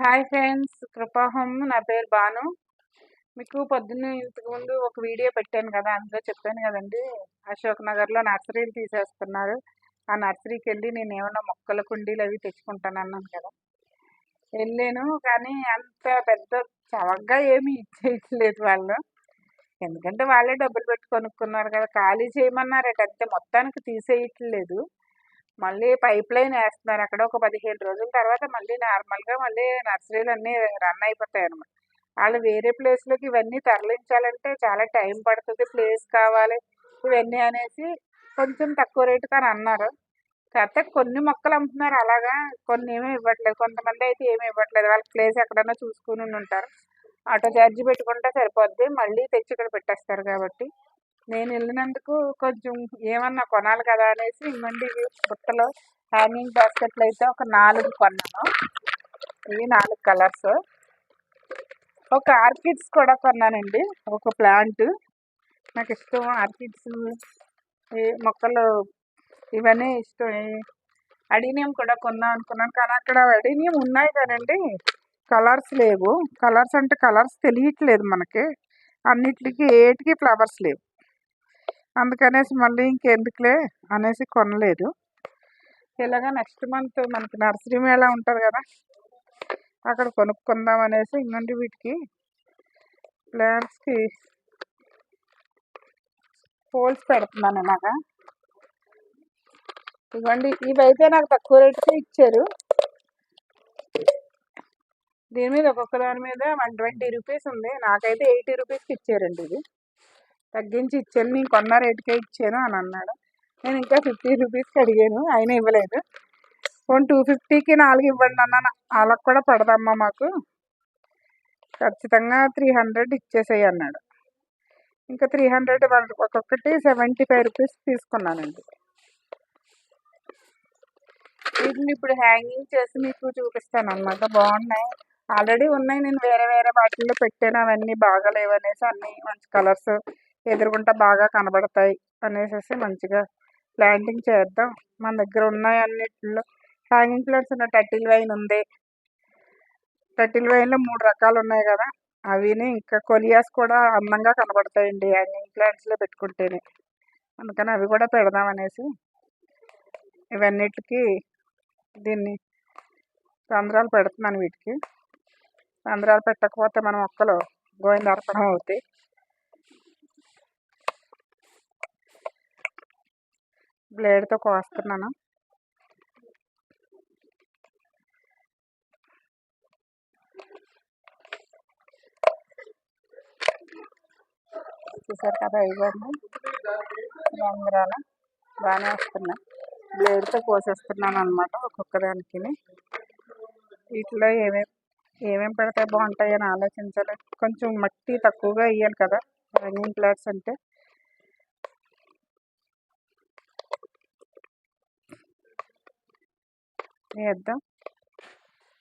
Hi friends కృపాహోమ్ నా పేరు బాను. మీకు పొద్దున్న ఇంతకుముందు ఒక వీడియో పెట్టాను కదా అందులో చెప్పాను కదండి అశోక్ నగర్లో నర్సరీలు తీసేస్తున్నారు. ఆ నర్సరీకి వెళ్ళి నేను ఏమన్నా మొక్కల కుండీలు అవి తెచ్చుకుంటాను అన్నాను కదా. వెళ్ళాను కానీ అంత పెద్ద చవకగా ఏమీ ఇచ్చేయట్లేదు వాళ్ళు. ఎందుకంటే వాళ్ళే డబ్బులు పెట్టి కొనుక్కున్నారు కదా ఖాళీ చేయమన్నారట అంతే మొత్తానికి తీసేయట్లేదు. మళ్ళీ పైప్ లైన్ వేస్తున్నారు. అక్కడ ఒక పదిహేను రోజుల తర్వాత మళ్ళీ నార్మల్గా మళ్ళీ నర్సరీలు అన్నీ రన్ అయిపోతాయి అన్నమాట. వాళ్ళు వేరే ప్లేస్లోకి ఇవన్నీ తరలించాలంటే చాలా టైం పడుతుంది. ప్లేస్ కావాలి. ఇవన్నీ అనేసి కొంచెం తక్కువ రేటుగా అన్నారు. కాకపోతే కొన్ని మొక్కలు అమ్ముతున్నారు. అలాగా కొన్ని ఏమీ ఇవ్వట్లేదు. కొంతమంది అయితే ఏమీ ఇవ్వట్లేదు. వాళ్ళకి ప్లేస్ ఎక్కడన్నా చూసుకుని ఉంటారు. ఆటో ఛార్జ్ పెట్టుకుంటే సరిపోద్ది. మళ్ళీ తెచ్చి ఇక్కడ పెట్టేస్తారు కాబట్టి. నేను వెళ్ళినందుకు కొంచెం ఏమన్నా కొనాలి కదా అనేసి ఇవ్వండి ఇవి బుట్టలో హ్యాంగింగ్ బాస్కెట్లు అయితే ఒక నాలుగు కొన్నాను. ఇవి నాలుగు కలర్స్. ఒక ఆర్కిడ్స్ కూడా కొన్నానండి. ఒక ప్లాంట్. నాకు ఇష్టం ఆర్కిడ్స్ ఈ మొక్కలు ఇవన్నీ ఇష్టం. అడీనియం కూడా కొన్నాం అనుకున్నాను. కానీ అక్కడ అడీనియం ఉన్నాయి కానండి కలర్స్ లేవు. కలర్స్ అంటే కలర్స్ తెలియట్లేదు మనకి. అన్నిటికి ఏటికి ఫ్లవర్స్ లేవు. అందుకనేసి మళ్ళీ ఇంకెందుకులే అనేసి కొనలేదు. ఇలాగా నెక్స్ట్ మంత్ మనకి నర్సరీ మేళా ఉంటుంది కదా అక్కడ కొనుక్కుందాం అనేసి ఇంకండి వీటికి ప్లాంట్స్కి పోల్స్ పెడుతున్నాను ఇలాగా. ఇవ్వండి ఇవైతే నాకు తక్కువ రేటుకే ఇచ్చారు. దీని మీద ఒక్కొక్క దాని మీద వన్ ట్వంటీ రూపీస్ ఉంది. నాకైతే ఎయిటీ రూపీస్కి ఇచ్చారండి ఇది తగ్గించి ఇచ్చాను నేను కొన్న రేటుకే ఇచ్చాను అని అన్నాడు. నేను ఇంకా ఫిఫ్టీ రూపీస్కి అడిగాను. ఆయన ఇవ్వలేదు. ఫోన్ టూ ఫిఫ్టీకి నాలుగు ఇవ్వండి అన్నాను. వాళ్ళకి కూడా పడదమ్మా మాకు. ఖచ్చితంగా త్రీ హండ్రెడ్ ఇచ్చేసేయి అన్నాడు. ఇంకా త్రీ హండ్రెడ్ ఒక్కొక్కటి సెవెంటీ ఫైవ్ రూపీస్ తీసుకున్నానండి. వీటిని ఇప్పుడు హ్యాంగింగ్ చేసి మీకు చూపిస్తాను అనమాట బాగున్నాయి. ఆల్రెడీ ఉన్నాయి. నేను వేరే వేరే వాటిల్లో పెట్టాను. అవన్నీ బాగాలేవు అనేసి అన్నీ మంచి కలర్స్ ఎదురుగుంట బాగా కనబడతాయి అనేసి మంచిగా ప్లాంటింగ్ చేద్దాం. మన దగ్గర ఉన్నాయి అన్నిటిలో. హ్యాంగింగ్ ప్లాంట్స్ ఉన్న టటిల్ వైన్ ఉంది. టటిల్ వైన్లో మూడు రకాలు ఉన్నాయి కదా. అవిని ఇంకా కొలియాస్ కూడా అందంగా కనబడతాయండి హ్యాంగింగ్ ప్లాంట్స్లో పెట్టుకుంటేనే. అందుకని అవి కూడా పెడదాం అనేసి ఇవన్నిటికి దీన్ని రంధ్రాలు పెడుతున్నాను వీటికి. రంధ్రాలు పెట్టకపోతే మన మొక్కలు గోవిందర్పణం అవుతాయి బ్లేడ్తో కోస్తున్నాను. చూసారు కదా ఇవ్వండి రంధ్రాలు. బాగానే వస్తున్నాయి. బ్లేడ్తో కోసేస్తున్నాను అనమాట ఒక్కొక్క దానికి వీటిలో ఏమేమి ఏమేమి పెడితే బాగుంటాయి అని ఆలోచించాలి. కొంచెం మట్టి తక్కువగా వేయాలి కదా హ్యాంగింగ్ ప్లాట్స్ అంటే. వేద్దాం.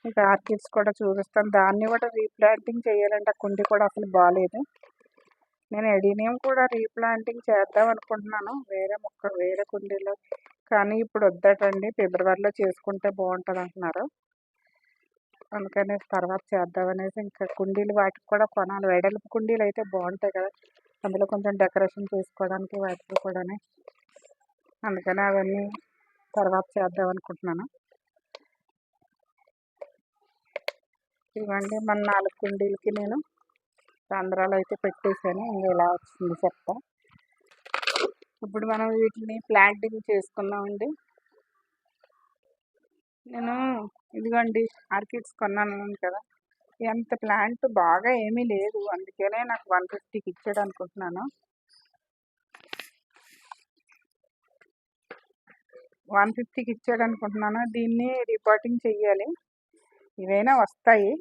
ఇంకా ఆర్కిడ్స్ కూడా చూపిస్తాను దాన్ని కూడా రీప్లాంటింగ్ చేయాలంటే ఆ కుండి కూడా అసలు బాగాలేదు నేను ఎడీనియం కూడా రీప్లాంటింగ్ చేద్దాం అనుకుంటున్నాను. వేరే మొక్క వేరే కుండీలో. కానీ ఇప్పుడు వద్దటండి. ఫిబ్రవరిలో చేసుకుంటే బాగుంటుంది అంటున్నారు. అందుకని తర్వాత చేద్దామనేసి ఇంకా కుండీలు వాటికి కూడా కొనాలి. వెడల్పు కుండీలు అయితే బాగుంటాయి కదా. అందులో కొంచెం డెకరేషన్ చేసుకోవడానికి వాటికి కూడా అందుకని అవన్నీ తర్వాత చేద్దాం అనుకుంటున్నాను. ఇవ్వండి. మన నాలుగు కుండీలకి నేను రంధ్రాలు అయితే పెట్టేశాను. ఇంకా ఇలా వచ్చింది చెప్తా ఇప్పుడు మనం వీటిని ప్లాంటింగ్ చేసుకున్నామండి నేను ఇదిగోండి ఆర్కిడ్స్ కొన్నాను కదా. ఎంత ప్లాంట్ బాగా ఏమీ లేదు. అందుకనే నాకు వన్ ఫిఫ్టీకి ఇచ్చాడు అనుకుంటున్నాను. వన్ ఫిఫ్టీకి ఇచ్చాడు అనుకుంటున్నాను. దీన్ని రిపోర్టింగ్ చెయ్యాలి. ఇవైనా వస్తాయి.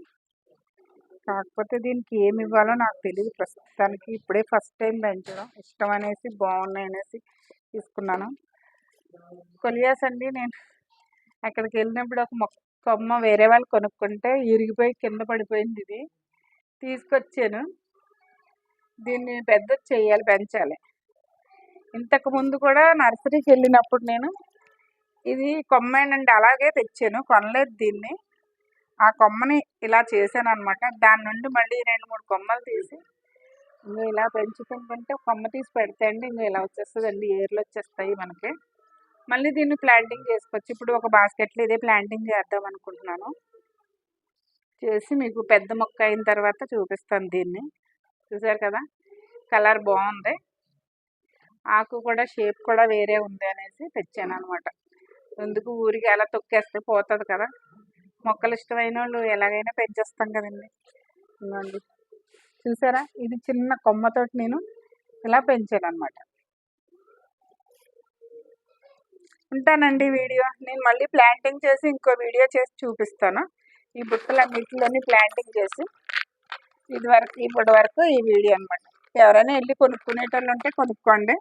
కాకపోతే దీనికి ఏమి ఇవ్వాలో నాకు తెలియదు ప్రస్తుతానికి ఇప్పుడే ఫస్ట్ టైం పెంచడం. ఇష్టం అనేసి బాగున్నాయి అనేసి తీసుకున్నాను. కొలియాస్ అండి నేను అక్కడికి వెళ్ళినప్పుడు ఒక మొక్క కొమ్మ వేరే వాళ్ళు కొనుక్కుంటే ఇరిగిపోయి కింద పడిపోయింది ఇది. తీసుకొచ్చాను. దీన్ని పెద్ద చేయాలి పెంచాలి. ఇంతకు ముందు కూడా నర్సరీకి వెళ్ళినప్పుడు నేను ఇది కొమ్మేనండి అలాగే తెచ్చాను. కొనలేదు దీన్ని. ఆ కొమ్మని ఇలా చేశాను అనమాట దాని నుండి మళ్ళీ రెండు మూడు కొమ్మలు తీసి ఇంకా ఇలా పెంచుకుంటుంటే కొమ్మ తీసి పెడితే అండి ఇంకా ఇలా వచ్చేస్తుందండి ఏర్లు వచ్చేస్తాయి మనకి. మళ్ళీ దీన్ని ప్లాంటింగ్ చేసుకోవచ్చు. ఇప్పుడు ఒక బాస్కెట్లో ఇదే ప్లాంటింగ్ చేద్దాం అనుకుంటున్నాను. చేసి మీకు పెద్ద మొక్క అయిన తర్వాత చూపిస్తాను దీన్ని. చూసారు కదా? కలర్ బాగుంది. ఆకు కూడా షేప్ కూడా వేరే ఉంది అనేసి తెచ్చాను అనమాట ఎందుకు ఊరికి ఎలా తొక్కేస్తే పోతుంది కదా? మొక్కలు ఇష్టమైన వాళ్ళు ఎలాగైనా పెంచేస్తాం కదండి. ఇదిగోండి. చూసారా? ఇది చిన్న కొమ్మతోటి నేను ఇలా పెంచాను అనమాట ఉంటానండి వీడియో. నేను మళ్ళీ ప్లాంటింగ్ చేసి ఇంకో వీడియో చేసి చూపిస్తాను. ఈ బుట్టలన్నింటిలోని ప్లాంటింగ్ చేసి ఇది వరకు ఇప్పటి వరకు ఈ వీడియో అనమాట ఎవరైనా వెళ్ళి కొనుక్కునేటోళ్ళు ఉంటే కొనుక్కోండి.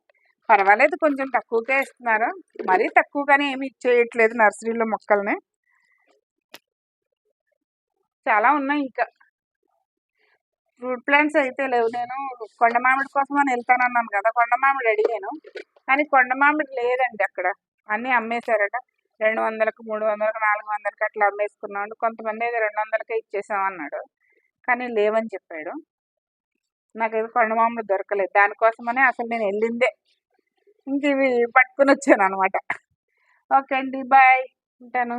పర్వాలేదు కొంచెం తక్కువకే ఇస్తున్నారు. మరీ తక్కువగానే ఏమి ఇచ్చేయట్లేదు నర్సరీలో మొక్కల్ని. చాలా ఉన్నాయి ఇంకా. ఫ్రూట్ ప్లాంట్స్ అయితే లేవు. నేను కొండ మామిడి కోసం అని వెళ్తానన్నాను కదా కొండ మామిడి అడిగాను. కానీ కొండ మామిడి లేదండి అక్కడ. అన్నీ అమ్మేశారట. రెండు వందలకు మూడు వందలకు నాలుగు వందలకి అట్లా అమ్మేసుకున్నాడు కొంతమంది అయితే రెండు వందలకే ఇచ్చేసామన్నాడు. కానీ లేవని చెప్పాడు. నాకైతే కొండ మామిడి దొరకలేదు. దానికోసమనే అసలు నేను వెళ్ళిందే. ఇంక ఇవి పట్టుకుని వచ్చాను అనమాట ఓకే అండి బాయ్. ఉంటాను.